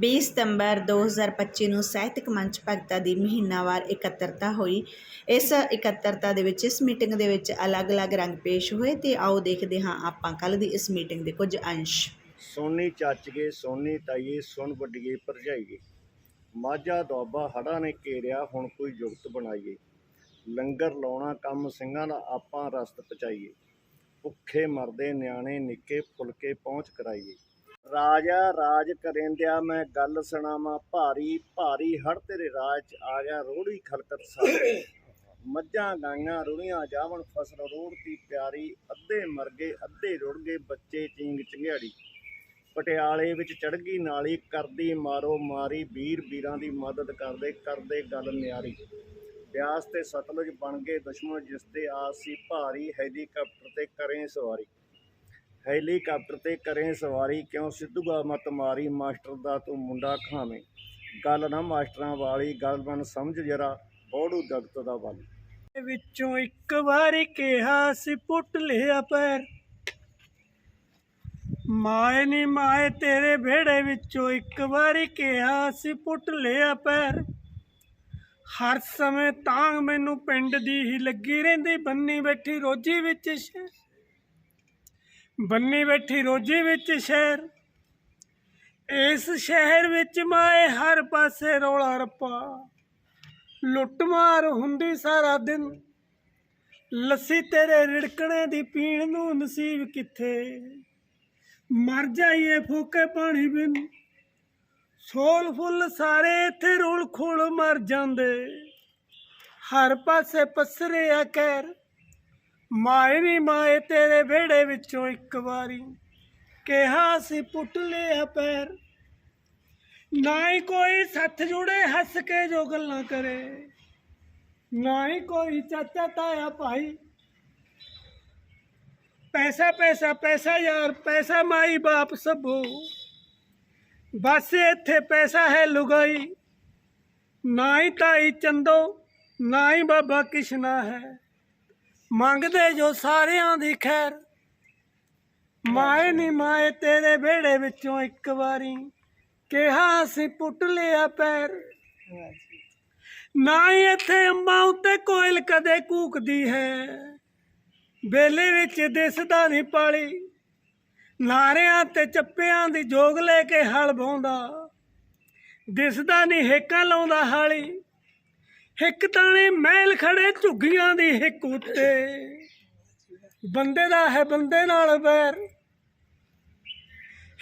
20 ਸਤੰਬਰ 2025 ਨੂੰ ਸਾਹਿਤਕ ਮੰਚ ਭਗਤਾ ਦੀ ਮਹੀਨਾਵਾਰ ਇਕੱਤਰਤਾ ਹੋਈ। ਇਸ ਇਕੱਤਰਤਾ ਦੇ ਵਿੱਚ, ਇਸ ਮੀਟਿੰਗ ਦੇ ਵਿੱਚ ਅਲੱਗ-ਅਲੱਗ ਰੰਗ ਪੇਸ਼ ਹੋਏ ਤੇ ਆਓ ਦੇਖਦੇ ਹਾਂ ਆਪਾਂ ਕੱਲ ਦੀ ਇਸ ਮੀਟਿੰਗ ਦੇ ਕੁਝ ਅੰਸ਼। ਸੋਨੀ ਚੱਚ ਗਏ ਸੋਨੀ ਤਾਈਏ, ਸੁਣ ਵੱਡੀਏ, ਭਰਜਾਈਏ। ਮਾਝਾ ਦੁਆਬਾ ਹੜ੍ਹਾਂ ਨੇ ਘੇਰਿਆ, ਹੁਣ ਕੋਈ ਜੁਗਤ ਬਣਾਈਏ। ਲੰਗਰ ਲਾਉਣਾ, ਕੰਮ ਸਿੰਘਾਂ ਦਾ, ਆਪਾਂ ਰਸਤ ਪਚਾਈਏ। ਭੁੱਖੇ ਮਰਦੇ, ਨਿਆਣੇ, ਨਿੱਕੇ, ਫੁਲਕੇ ਪਹੁੰਚ ਕਰਾਈਏ। ਰਾਜਾ ਰਾਜ ਕਰੇਂਦਿਆ, ਮੈਂ ਗੱਲ ਸੁਣਾਵਾਂ, ਭਾਰੀ ਭਾਰੀ ਹੜ ਤੇਰੇ ਰਾਜ ਚ ਆ ਗਿਆ, ਰੋੜੀ ਖਲਕਤ ਸਾਰੇ। ਮੱਝਾਂ ਗਾਈਆਂ, ਰੁੜੀਆਂ ਜਾਵਣ, ਫਸਲ ਰੋੜਤੀ ਪਿਆਰੀ, ਅੱਧੇ ਮਰ ਗਏ, ਅੱਧੇ ਰੁੜ ਗਏ, ਬੱਚੇ ਚੀਂਗ ਚੰਗਿਆੜੀ। ਪਟਿਆਲੇ ਵਿੱਚ ਚੜ੍ਹ ਗਈ ਨਾਲੀ, ਕਰਦੀ ਮਾਰੋ ਮਾਰੀ, ਵੀਰ ਵੀਰਾਂ ਦੀ ਮਦਦ ਕਰਦੇ ਕਰਦੇ ਗੱਲ ਨਿਆਰੀ। ਬਿਆਸ ਤੇ ਸਤਲੁਜ ਬਣ ਗਏ ਦੁਸ਼ਮਣ, ਜਿਸ ਤੇ ਆਸ ਸੀ ਭਾਰੀ, ਹੈਲੀਕਾਪਟਰ ਤੇ ਕਰੇ ਸਵਾਰੀ। ਹੈਲੀਕਾਪਟਰ ਤੇ ਕਰੇ ਸਵਾਰੀ, ਕਿਉਂ ਸਿੱਧੂਗਾ ਮਤ ਮਾਰੀ ਮਾਸਟਰ ਦਾ ਤੂੰ ਮੁੰਡਾ ਖਾਵੇਂ? ਗੱਲ ਨਾ ਮਾਸਟਰਾਂ ਵਾਲੀ, ਗੱਲ ਮਨ ਸਮਝ ਜਰਾ, ਬੋੜੂ ਜਗਤ ਦਾ ਵੱਲ। ਵਿੱਚੋਂ ਇੱਕ ਵਾਰੀ ਕਿਹਾ ਸੀ, ਪੁੱਟ ਲਿਆ ਪੈਰ। ਮਾਏ ਨੀ ਮਾਏ, ਤੇਰੇ ਵਿਹੜੇ ਵਿੱਚੋਂ ਇੱਕ ਵਾਰੀ ਕਿਹਾ ਸੀ, ਪੁੱਟ ਲਿਆ ਪੈਰ। ਹਰ ਸਮੇਂ ਤਾਂ ਮੈਨੂੰ ਪਿੰਡ ਦੀ ਹੀ ਲੱਗੀ ਰਹਿੰਦੀ, ਬੰਨੀ ਬੈਠੀ ਰੋਜੀ ਵਿੱਚ ਬੰਨੀ ਬੈਠੀ ਰੋਜੀ ਵਿੱਚ ਸ਼ਹਿਰ। ਇਸ ਸ਼ਹਿਰ ਵਿੱਚ ਮਾਏ ਹਰ ਪਾਸੇ ਰੌਲਾ ਰੱਪਾ। ਲੁੱਟਮਾਰ ਹੁੰਦੀ ਸਾਰਾ ਦਿਨ। ਲੱਸੀ ਤੇਰੇ ਰਿੜਕਣੇ ਦੀ ਪੀਣ ਨੂੰ ਨਸੀਬ ਕਿੱਥੇ? ਮਰ ਜਾਈਏ ਫੂਕੇ ਪਾਣੀ ਬਿਨ। ਸੋਲ ਫੁੱਲ ਸਾਰੇ ਇੱਥੇ ਰੋਲ ਖੋਲ ਮਰ ਜਾਂਦੇ। ਹਰ ਪਾਸੇ ਪਸਰੇ ਆ ਕਹਿਰ ਮਾਏ ਨੀ ਮਾਏ, ਤੇਰੇ ਵਿਹੜੇ ਵਿੱਚੋਂ ਇੱਕ ਵਾਰੀ। ਕਿਹਾ ਸੀ ਪੁੱਟ ਲਿਆ ਪੈਰ। ਨਾ ਹੀ ਕੋਈ ਸੱਥ ਜੁੜੇ ਹੱਸ ਕੇ ਜੋ ਗੱਲਾਂ ਕਰੇ। ਨਾ ਹੀ ਕੋਈ ਚਾਚਾ ਤਾਇਆ ਭਾਈ। ਪੈਸਾ ਪੈਸਾ ਪੈਸਾ ਯਾਰ, ਪੈਸਾ ਮਾਈ ਬਾਪ ਸਭੋ। ਬਸ ਇੱਥੇ ਪੈਸਾ ਹੈ ਲੁਗਾਈ। ਨਾ ਹੀ ਤਾਈ ਚੰਦੋ, ਨਾ ਹੀ ਬਾਬਾ ਕਿਸ਼ਨਾ ਹੈ। ਮੰਗਦੇ ਜੋ ਸਾਰਿਆਂ ਦੀ ਖੈਰ। ਮਾਏ ਨੀ ਮਾਏ, ਤੇਰੇ ਵਿਹੜੇ ਵਿੱਚੋਂ ਇੱਕ ਵਾਰੀ ਕਿਹਾ ਅਸੀਂ ਪੁੱਟ ਲਿਆ ਪੈਰ। ਨਾ ਹੀ ਇੱਥੇ ਅੰਬਾਂ ਉੱਤੇ ਕੋਇਲ ਕਦੇ ਕੂਕਦੀ ਹੈ। ਬੇਲੇ ਵਿੱਚ ਦਿਸਦਾ ਨਹੀਂ ਪਾਲੀ। ਨਾਰਿਆਂ ਤੇ ਚੱਪਿਆਂ ਦੀ ਜੋਗ ਲੈ ਕੇ ਹਲ ਬਾਉਂਦਾ ਦਿਸਦਾ ਨਹੀਂ ਹੇਕਾਂ ਲਾਉਂਦਾ ਹਾਲੀ। ਇੱਕ ਤਾਣੇ ਮਹਿਲ ਖੜੇ ਝੁੱਗੀਆਂ ਦੀ ਹਿੱਕ ਉੱਤੇ। ਬੰਦੇ ਦਾ ਹੈ ਬੰਦੇ ਨਾਲ ਬੈਰ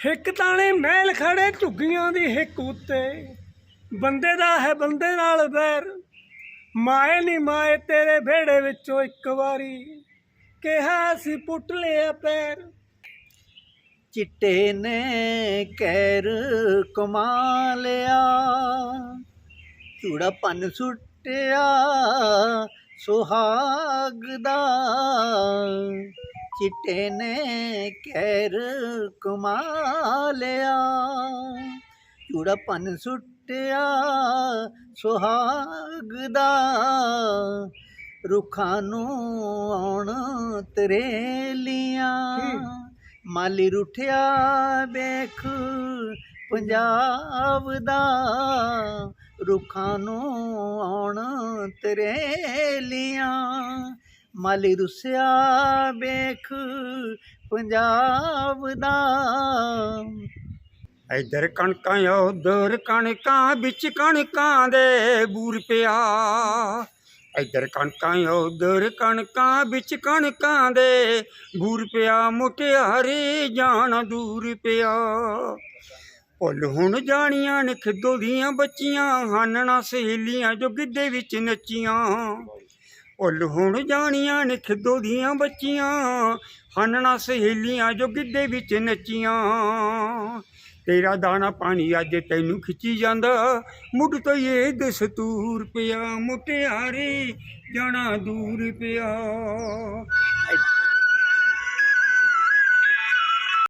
ਹਿੱਕ ਤਾਣੇ ਮਹਿਲ ਖੜੇ ਝੁੱਗੀਆਂ ਦੀ ਹਿੱਕ ਉੱਤੇ। ਬੰਦੇ ਦਾ ਹੈ ਬੰਦੇ ਨਾਲ ਬੈਰ ਮਾਏ ਨੀ ਮਾਏ ਤੇਰੇ ਵਿਹੜੇ ਵਿੱਚੋਂ ਇੱਕ ਵਾਰੀ। ਕਿਹਾ ਸੀ ਪੁੱਟ ਲਿਆ ਪੈਰ। ਚਿੱਟੇ ਨੇ ਕੈਰ ਕਮਾ ਲਿਆ। ਚੂੜਾ ਪੰਨ ਸੁੱਟਿਆ ਸੁਹਾਗ ਦਾ। ਚਿੱਟੇ ਨੇ ਕਹਿਰ ਕਮਾ ਲਿਆ ਚੂੜਾ ਪੰਨ ਸੁੱਟਿਆ ਸੁਹਾਗ ਦਾ। ਰੁੱਖਾਂ ਨੂੰ ਆਉਣ ਤਰੇਲੀਆਂ, ਮਾਲੀ ਰੁੱਠਿਆ ਵੇਖ ਪੰਜਾਬ ਦਾ। ਰੁੱਖਾਂ ਨੂੰ ਆਉਣ ਤਰੇਲੀਆਂ ਮਾਲੀ ਰੁਸਿਆ ਵੇਖ ਪੰਜਾਬ ਦਾ। ਇਧਰ ਕਣਕਾਂ, ਉਧਰ ਕਣਕਾਂ, ਵਿੱਚ ਕਣਕਾਂ ਦੇ ਬੂਰ ਪਿਆ। ਇਧਰ ਕਣਕਾਂ, ਉਧਰ ਕਣਕਾਂ, ਵਿੱਚ ਕਣਕਾਂ ਦੇ ਬੂਰ ਪਿਆ। ਮੁਟਿਆਰੇ ਜਾਣ ਦੂਰ ਪਿਆ। ਭੁੱਲ ਹੁਣ ਜਾਣੀਆਂ ਨੇ ਖਿੱਦੋ ਦੀਆਂ ਬੱਚੀਆਂ, ਹਾਨਣਾ ਸਹੇਲੀਆਂ ਜੋ ਗਿੱਧੇ ਵਿੱਚ ਨੱਚੀਆਂ। ਭੁੱਲ ਹੁਣ ਜਾਣੀਆਂ ਨੇ ਖਿੱਦੋ ਦੀਆਂ ਬੱਚੀਆਂ, ਹਾਨਣਾ ਸਹੇਲੀਆਂ ਜੋ ਗਿੱਧੇ ਵਿੱਚ ਨੱਚੀਆਂ। ਤੇਰਾ ਦਾਣਾ ਪਾਣੀ ਅੱਜ ਤੈਨੂੰ ਖਿੱਚੀ ਜਾਂਦਾ, ਮੁੱਢ ਤੋਂ ਇਹ ਦਸਤੂਰ ਪਿਆ, ਮੁਟਿਆਰੇ ਜਾਣਾ ਦੂਰ ਪਿਆ।